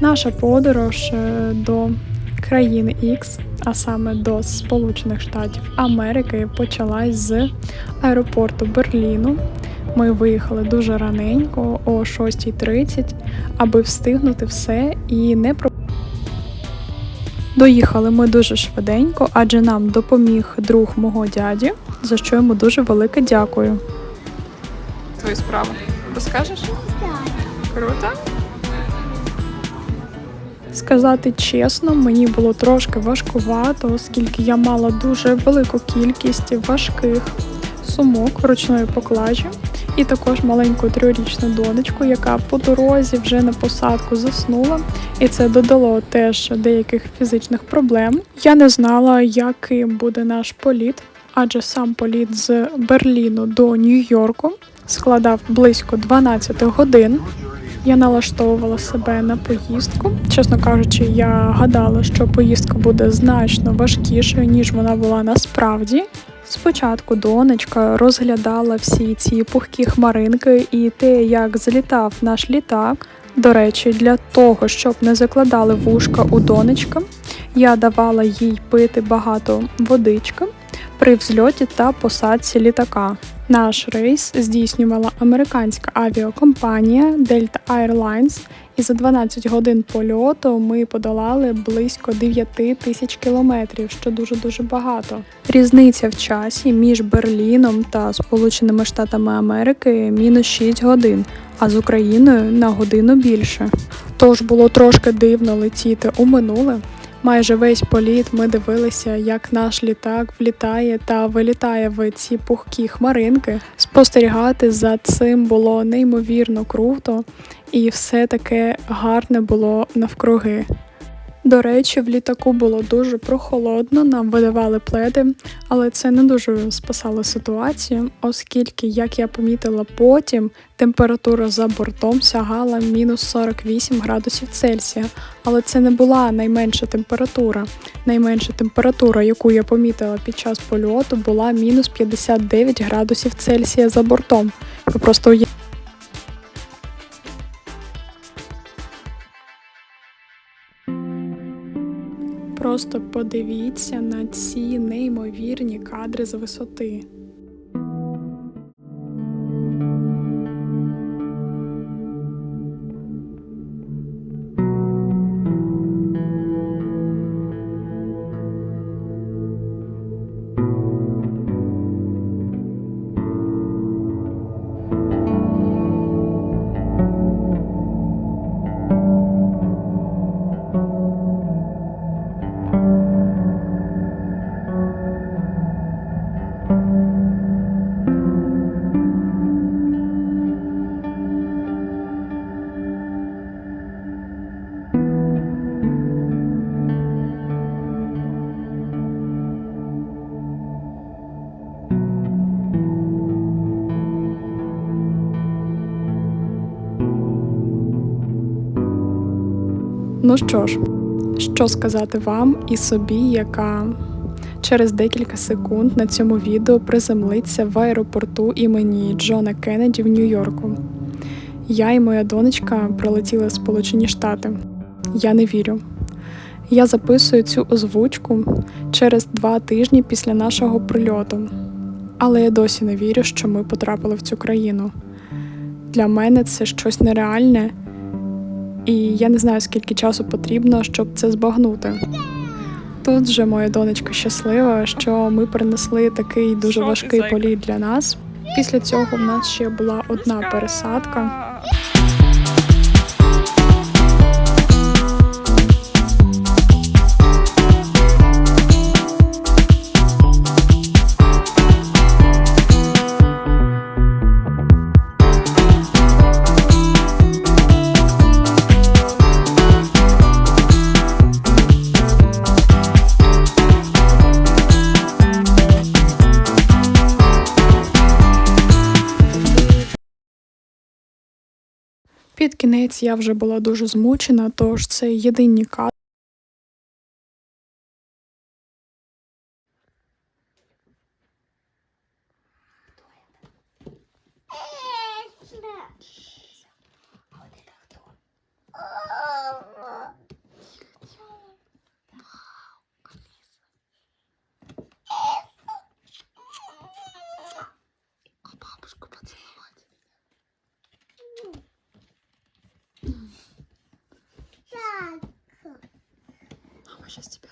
Наша подорож е, до країни X, а саме до Сполучених Штатів Америки, почалась з аеропорту Берліну. Ми виїхали дуже раненько о 6.30, аби встигнути все і не про. Доїхали ми дуже швиденько, адже нам допоміг друг мого дяді, за що йому дуже велике дякую. Твої справи. Розкажеш? Круто. Сказати чесно, мені було трошки важкувато, оскільки я мала дуже велику кількість важких сумок ручної поклажі, і також маленьку трьохрічну донечку, яка по дорозі вже на посадку заснула, і це додало теж деяких фізичних проблем. Я не знала, яким буде наш політ, адже сам політ з Берліну до Нью-Йорку складав близько 12 годин. Я налаштовувала себе на поїздку. Чесно кажучи, я гадала, що поїздка буде значно важкішою, ніж вона була насправді. Спочатку донечка розглядала всі ці пухкі хмаринки і те, як злітав наш літак. До речі, для того, щоб не закладали вушка у донечка, я давала їй пити багато водички при взльоті та посадці літака. Наш рейс здійснювала американська авіакомпанія Delta Airlines, і за 12 годин польоту ми подолали близько 9 тисяч кілометрів, що дуже дуже багато. Різниця в часі між Берліном та Сполученими Штатами Америки мінус 6 годин, а з Україною на годину більше. Тож було трошки дивно летіти у минуле. Майже весь політ ми дивилися, як наш літак влітає та вилітає в ці пухкі хмаринки. Спостерігати за цим було неймовірно круто, і все таке гарне було навкруги. До речі, в літаку було дуже прохолодно, нам видавали пледи, але це не дуже спасало ситуацію, оскільки, як я помітила потім, температура за бортом сягала мінус 48 градусів Цельсія. Але це не була найменша температура. Найменша температура, яку я помітила під час польоту, була мінус 59 градусів Цельсія за бортом. Ви просто уявляєте, Просто подивіться на ці неймовірні кадри з висоти. Ну що ж, що сказати вам і собі, яка через декілька секунд на цьому відео приземлиться в аеропорту імені Джона Кеннеді в Нью-Йорку. Я і моя донечка прилетіли в Сполучені Штати. Я не вірю. Я записую цю озвучку через два тижні після нашого прильоту. Але я досі не вірю, що ми потрапили в цю країну. Для мене це щось нереальне, і я не знаю, скільки часу потрібно, щоб це збагнути. Тут же моя донечка щаслива, що ми перенесли такий дуже важкий політ для нас. Після цього в нас ще була одна пересадка. Під кінець я вже була дуже змучена, тож це єдині кадри. How much is to pay?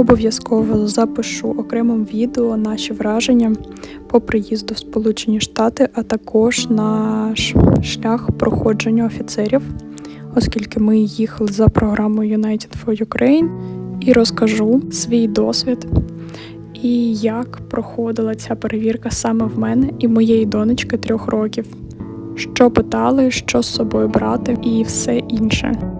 Обов'язково запишу окремим відео наші враження по приїзду в Сполучені Штати, а також наш шлях проходження офіцерів, оскільки ми їхали за програмою United for Ukraine, і розкажу свій досвід і як проходила ця перевірка саме в мене і моєї донечки трьох років. Що питали, що з собою брати і все інше.